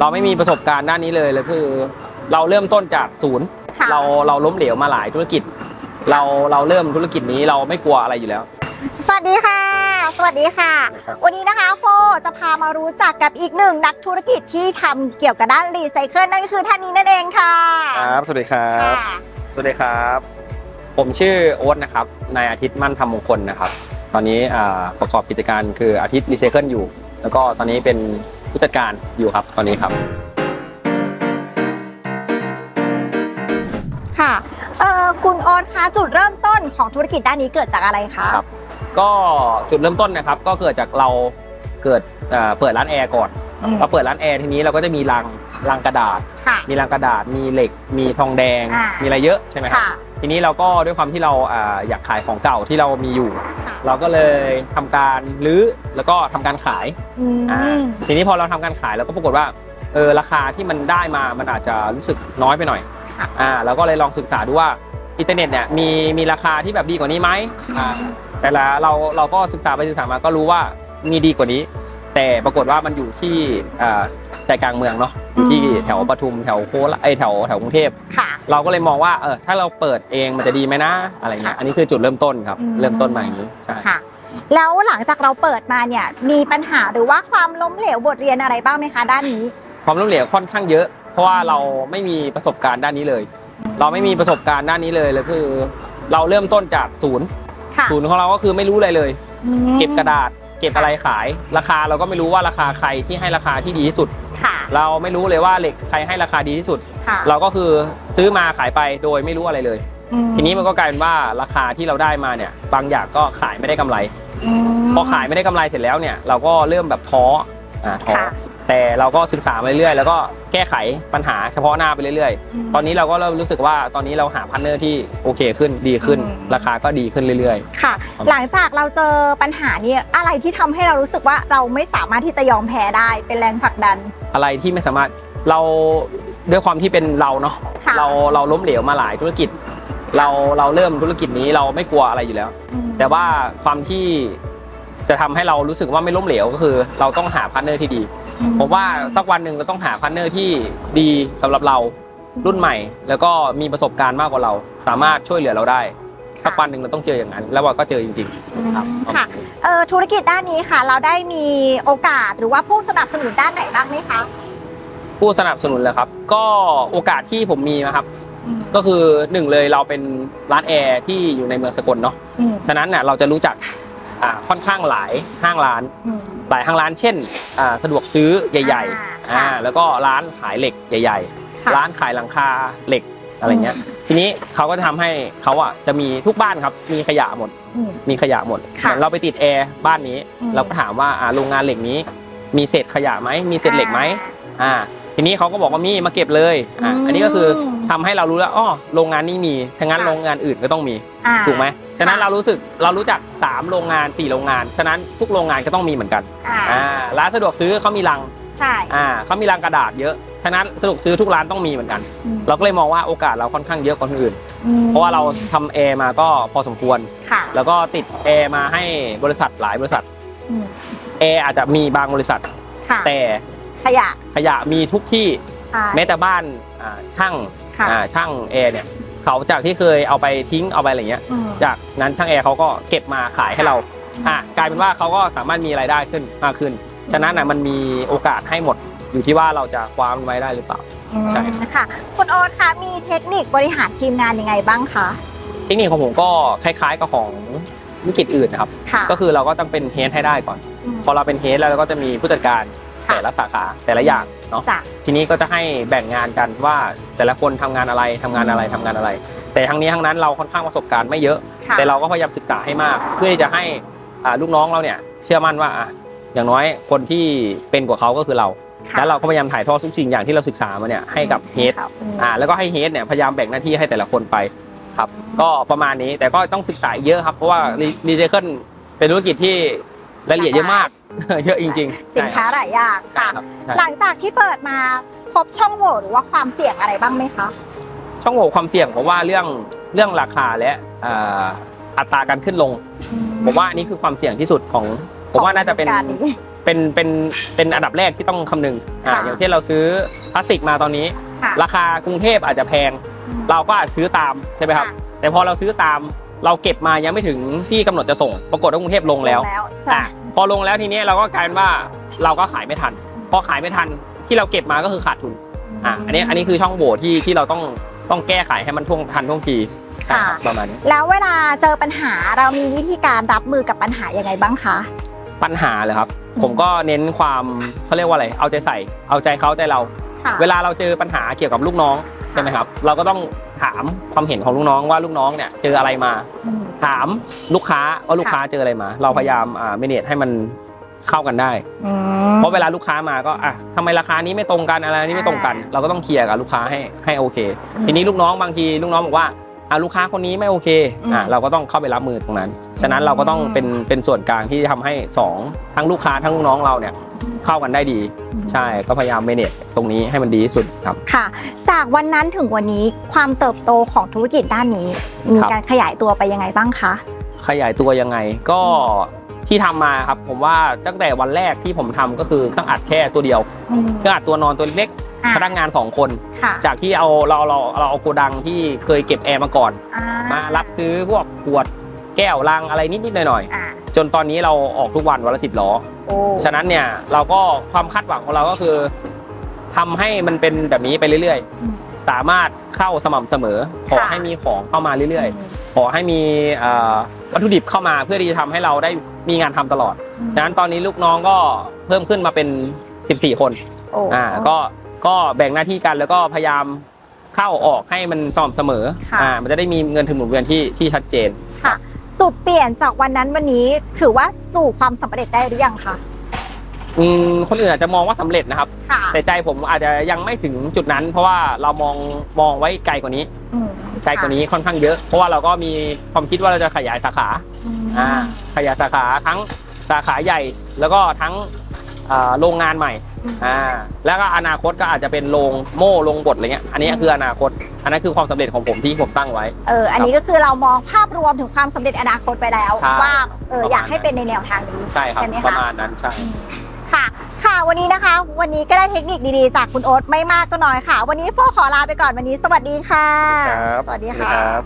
เราไม่มีประสบการณ์ด้านนี้เลยเลยคือ เราเริ่มต้นจากศูนย์ ค่ะเราเราล้มเหลวมาหลายธุรกิจ เราเราเริ่มธุรกิจนี้เราไม่กลัวอะไรอยู่แล้ว สวัสดีค่ะ สวัสดีค่ะ ครับวันนี้นะคะโฟจะพามารู้จักกับอีกหนึ่งนักธุรกิจที่ทำเกี่ยวกับด้านรีไซเคิลนั่นก็คือท่านนี้นั่นเองค่ะครับ สวัสดีครับ ค่ะ สวัสดีครับ ผมชื่อโอ๊ตนะครับนายอาทิตย์มั่นธรรมมงคลนะครับ ตอนนี้อ่าประกอบกิจการคืออาทิตย์รีไซเคิลอยู่ แล้วก็ตอนนี้เป็น ผู้จัดการอยู่ครับตอนนี้ครับ ค่ะเอ่อคุณโอ๊ตคะจุดเริ่มต้นของธุรกิจด้านนี้เกิดจากอะไรคะครับ ก็จุดเริ่มต้นนะครับ ก็เกิดจากเราเกิดอ่าเปิดร้านแอร์ก่อนอืมเราเปิดร้านแอร์ทีนี้เราก็จะมีรังรังกระดาษ ค่ะ มีรังกระดาษมีเหล็ก มีทองแดง อ่ามี มีอะไรเยอะใช่ไหมครับ ค่ะ ทีนี้เราก็ด้วยความที่เราอ่าอยากขายของเก่าที่เรามีอยู่ค่ะเราก็เลยทำการรื้อแล้วก็ทำการขายอืมอ่าทีนี้พอเราทำการขายเราก็ปรากฏว่าเออราคาที่มันได้มามันอาจจะรู้สึกน้อยไปหน่อยค่ะอ่าเราก็เลยลองศึกษาดูว่าอินเทอร์เน็ตเนี่ยมีมีราคาที่แบบดีกว่านี้ไหมอ่าแต่ละเราเราก็ศึกษาไปศึกษามาก็รู้ว่ามีดีกว่านี้ แต่ปรากฏว่ามันอยู่ที่อ่าใจกลางเมืองเนาะอยู่ที่แถวปทุมแถวโคราชไอยแถวแถวกรุงเทพค่ะเราก็เลยมองว่าเออถ้าเราเปิดเองมันจะดีไหมนะอะไรเงี้ยค่ะอันนี้คือจุดเริ่มต้นครับอืมเริ่มต้นมาอย่างนี้ใช่ค่ะแล้วหลังจากเราเปิดมาเนี่ยมีปัญหาหรือว่าความล้มเหลวบทเรียนอะไรบ้างไหมคะด้านนี้ ความล้มเหลวค่อนข้างเยอะ เพราะว่าเราไม่มีประสบการณ์ด้านนี้เลย เราไม่มีประสบการณ์ด้านนี้เลยเลยคือ เราเริ่มต้นจากศูนย์ค่ะศูนย์ของเราก็คือไม่รู้อะไรเลยอืมเก็บกระดาษ เก็บอะไรขาย ราคาเราก็ไม่รู้ว่าราคาใครที่ให้ราคาที่ดีที่สุด ค่ะ เราไม่รู้เลยว่าเหล็กใครให้ราคาดีที่สุด ค่ะเราก็คือซื้อมาขายไปโดยไม่รู้อะไรเลย อืมทีนี้มันก็กลายเป็นว่าราคาที่เราได้มาเนี่ยบางอย่างก็ขายไม่ได้กำไรมพอขายไม่ได้กำไรเสร็จแล้วเนี่ยเราก็เริ่มแบบท้ออ่าท้อค่ะ แต่เราก็ศึกษามาเรื่อยๆ แล้วก็แก้ไขปัญหาเฉพาะหน้าไปเรื่อยมๆตอนนี้เราก็เริ่มรู้สึกว่าตอนนี้เราหาพาร์ทเนอร์ที่โอเคขึ้นดีขึ้นอืมราคาก็ดีขึ้นเรื่อยค่ะ หลังจากเราเจอปัญหานี้อะไรที่ทำให้เรารู้สึกว่าเราไม่สามารถที่จะยอมแพ้ได้เป็นแรงผลักดันๆอะไรที่ไม่สามารถเราด้วยความที่เป็นเราเนาะค่ะเราเราล้มเหลวมาหลายธุรกิจ เราเราเริ่มธุรกิจนี้เราไม่กลัวอะไรอยู่แล้วอืมแต่ว่าความที่ จะทำให้เรารู้สึกว่าไม่ล้มเหลวก็คือ เราต้องหาพาร์ทเนอร์ที่ดีผมว่าสักวันหนึ่งเราต้องหาพาร์ทเนอร์ที่ดีสำหรับเรารุ่นใหม่ แล้วก็มีประสบการณ์มากกว่าเรา สามารถช่วยเหลือเราได้ สักวันหนึ่งเราต้องเจออย่างนั้น แล้วเราก็เจอจริงๆครับค่ะเอ่อธุรกิจด้านนี้ค่ะ เราได้มีโอกาสหรือว่าผู้สนับสนุนด้านไหนบ้างไหมคะผู้สนับสนุนเลยครับ ก็โอกาสที่ผมมีนะครับก็คือหนึ่งเลยเราเป็นร้านแอร์ที่อยู่ในเมืองสกลเนาะอืมฉะนั้นน่ะเราจะรู้จัก อ่าค่อนข้างหลายห้างร้าน อืม หลายห้างร้านเช่นอ่าสะดวกซื้อใหญ่อ่าๆอ่าแล้วก็ร้านขายเหล็กใหญ่ ค่ะๆ ร้านขายหลังคาเหล็กอะไรเงี้ย ทีนี้เขาก็จะทำให้เขาอะจะมีทุกบ้านครับมีขยะหมด อืม มีขยะหมดค่ะเหมือนเราไปติดแอร์บ้านนี้ อืม เราก็ถามว่าอ่าโรงงานเหล็กนี้ มีเศษขยะไหมมีเศษเหล็กไหมอ่า ทีนี้เขาก็บอกว่ามีมาเก็บเลยอ่าอืมอันนี้ก็คือทำให้เรารู้แล้วอ๋อโรงงานนี้มีถ้างั้นค่ะโรงงานอื่นก็ต้องมีอ่าถูกไหมฉะนั้นค่ะเรารู้สึกเรารู้จัก 3 โรงงาน 4 โรงงาน ฉะนั้นทุกโรงงานก็ต้องมีเหมือนกันอ่าอ่าร้านสะดวกซื้อเขามีรังใช่อ่าเขามีรังกระดาษเยอะฉะนั้นสะดวกซื้อทุกร้านต้องมีเหมือนกันอืมเราก็เลยมองว่าโอกาสเราค่อนข้างเยอะกว่าคนอื่นอืมเพราะว่าเราทำแอร์มาก็พอสมควรค่ะแล้วก็ติดแอร์มาให้บริษัทหลายบริษัทอืมแอร์อาจจะมีบางบริษัทค่ะแต่ ขยะขยะมีทุกที่ใช่ แม้แต่บ้านอ่าช่างค่ะ อ่าช่างแอร์เนี่ยเขาจากที่เคยเอาไปทิ้งเอาไปอะไรเงี้ย อืม จากนั้นช่างแอร์เขาก็เก็บมาขายให้เราอะกลายเป็นว่าเขาก็สามารถมีรายได้ขึ้นมากขึ้น ฉะนั้นนะมันมีโอกาสให้หมดอยู่ที่ว่าเราจะคว้ามันไว้ได้หรือเปล่า ใช่อืมค่ะคุณโอ๊ตคะมีเทคนิคบริหารทีมงานยังไงบ้างคะเทคนิคของผมก็คล้าย ๆกับของธุรกิจอื่นนะครับ ค่ะก็คือเราก็ต้องเป็นเฮดให้ได้ก่อนมพอเราเป็นเฮดแล้วเราก็จะมีผู้จัดการค่ะ แต่ละสาขาแต่ละอย่างเนาะจ้ะทีนี้ก็จะให้แบ่งงานกันว่าแต่ละคนทำงานอะไรทำงานอะไรทำงานอะไร แต่ทั้งนี้ทั้งนั้นเราค่อนข้างประสบการณ์ไม่เยอะ ค่ะ แต่เราก็พยายามศึกษาให้มาก เพื่อที่จะให้อ่าลูกน้องเราเนี่ยเชื่อมั่นว่าอะอย่างน้อยคนที่เป็นกว่าเขาก็คือเรา ค่ะแล้วเราก็พยายามถ่ายทอดทุกสิ่งอย่างที่เราศึกษามาเนี่ยให้กับเฮดครับอืมอ่าแล้วก็ให้เฮดเนี่ยพยายามแบ่งหน้าที่ให้แต่ละคนไปครับ ก็ประมาณนี้แต่ก็ต้องศึกษาเยอะครับ เพราะว่ารีไซเคิลเป็นธุรกิจที่ รายละเอียดเยอะมาก เยอะจริงๆสินค้าหลายอย่างใช่ค่ะครับใช่หลังจากที่เปิดมาพบช่องโหว่หรือว่าความเสี่ยงอะไรบ้างไหมคะ ช่องโหว่ความเสี่ยงผมว่าเรื่องเรื่องราคาและอ่าอัตราการขึ้นลง ผมว่าอันนี้คือความเสี่ยงที่สุดของผมว่าน่าจะเป็นของการนี้เป็นเป็นเป็นอันดับแรกที่ต้องคำนึงอ่าค่ะอย่างเช่นเราซื้อพลาสติกมาตอนนี้ค่ะราคากรุงเทพอาจจะแพง เราก็อาจซื้อตามใช่ไหมครับค่ะแต่พอเราซื้อตาม เราเก็บมายังไม่ถึงที่กำหนดจะส่ง ปรากฏว่ากรุงเทพลงแล้วใช่อะพอลงแล้วทีนี้เราก็กลายเป็นว่าเราก็ขายไม่ทัน พอขายไม่ทันที่เราเก็บมาก็คือขาดทุนอะอันนี้อันนี้คือช่องโหว่ที่ที่เราต้องต้องแก้ไขให้มันท่วงทันท่วงทีใช่ครับประมาณนี้แล้วเวลาเจอปัญหาเรามีวิธีการรับมือกับปัญหายังไงบ้างคะปัญหาเลยครับอืมผมก็เน้นความเขาเรียกว่าอะไรเอาใจใส่ เอาใจเขาใจเราค่ะเวลาเราเจอปัญหาเกี่ยวกับลูกน้องใช่ไหมครับ เราก็ต้อง ถามความเห็นของลูกน้องว่าลูกน้องเนี่ยเจออะไรมาอืมถามลูกค้าว่าลูกค้าเจออะไรมา เราพยายามอ่าเมเนจให้มันเข้ากันได้อืมเพราะเวลาลูกค้ามาก็อะทำไมราคานี้ไม่ตรงกันอะไรนี้ไม่ตรงกันอ่าเราก็ต้องเคลียร์กับลูกค้าให้ให้โอเคอืมทีนี้ลูกน้องบางทีลูกน้องบอกว่าอะลูกค้าคนนี้ไม่โอเคอะอืมเราก็ต้องเข้าไปรับมือตรงนั้น ฉะนั้นเราก็ต้องเป็นเป็นส่วนกลางที่ทำให้สองทั้งลูกค้าทั้งลูกน้องเราเนี่ย เข้ากันได้ดี ใช่ก็พยายามเมเนจตรงนี้ให้มันดีที่สุดครับ ค่ะ จากวันนั้นถึงวันนี้ความเติบโตของธุรกิจด้านนี้ มีครับการขยายตัวไปยังไงบ้างคะขยายตัวยังไงก็ที่ทำมาครับผมว่าตั้งแต่วันแรกที่ผมทำก็คือเครื่องอัดแค่ตัวเดียวอืมเครื่องอัดตัวนอนตัวเล็กอะพนักงานสองคนค่ะจากที่เอาเราเราเราเอาโกดังที่เคยเก็บแอร์มาก่อนอ่มารับซื้อพวกขวด แก้วลังอะไรนิดๆหน่อยอ่าๆจนตอนนี้เราออกทุกวันวันละสิบล้อ โอ้ฉะนั้นเนี่ยเราก็ความคาดหวังของเราก็คือทำให้มันเป็นแบบนี้ไปเรื่อยอืม ๆ สามารถเข้าสม่ำเสมอ ขอค่ะ ให้มีของเข้ามาเรื่อยๆ ขอให้มีเอ่อวัตถุดิบเข้ามาเพื่อที่จะทำให้เราได้มีงานทำตลอดอืมฉะนั้นตอนนี้ลูกน้องก็เพิ่มขึ้นมาเป็น 14 คนโอ้อ่าก็ก็แบ่งหน้าที่กันแล้วก็พยายามเข้าออกให้มันสม่ำเสมอค่ะ อ่ามันจะได้มีเงินถึงหมุนเวียนที่ที่ชัดเจนค่ะ จุดเปลี่ยนจากวันนั้นวันนี้ถือว่าสู่ความสำเร็จได้หรือยังคะอืมคนอื่นอาจจะมองว่าสำเร็จนะครับ ค่ะแต่ใจผมอาจจะยังไม่ถึงจุดนั้น เพราะว่าเรามองมองไว้ไกลกว่านี้อืมไกลกว่านี้ค่อนข้างเยอะ เพราะว่าเราก็มีความคิดว่าเราจะขยายสาขาอืม อ่าขยายสาขาทั้งสาขาใหญ่แล้วก็ทั้งอ่า โรงงานใหม่อ่าแล้วก็อนาคตก็อาจจะเป็นโรงโม่โรงบดอะไรเงี้ยอันนี้คืออนาคต อันนั้นคือความสำเร็จของผมที่ผมตั้งไว้เอออันนี้ก็คือเรามองภาพรวมถึงความสำเร็จอนาคตไปแล้วใช่ว่าเออประมาณอยากให้เป็นในแนวทางนี้ใช่ครับใช่ไหมคะประมาณนั้นใช่ค่ะค่ะวันนี้นะคะ วันนี้ก็ได้เทคนิคดีๆ จากคุณโอ๊ตไม่มากก็น้อยค่ะ วันนี้โฟขอลาไปก่อนวันนี้ สวัสดีค่ะครับสวัสดีสวัสดีค่ะครับ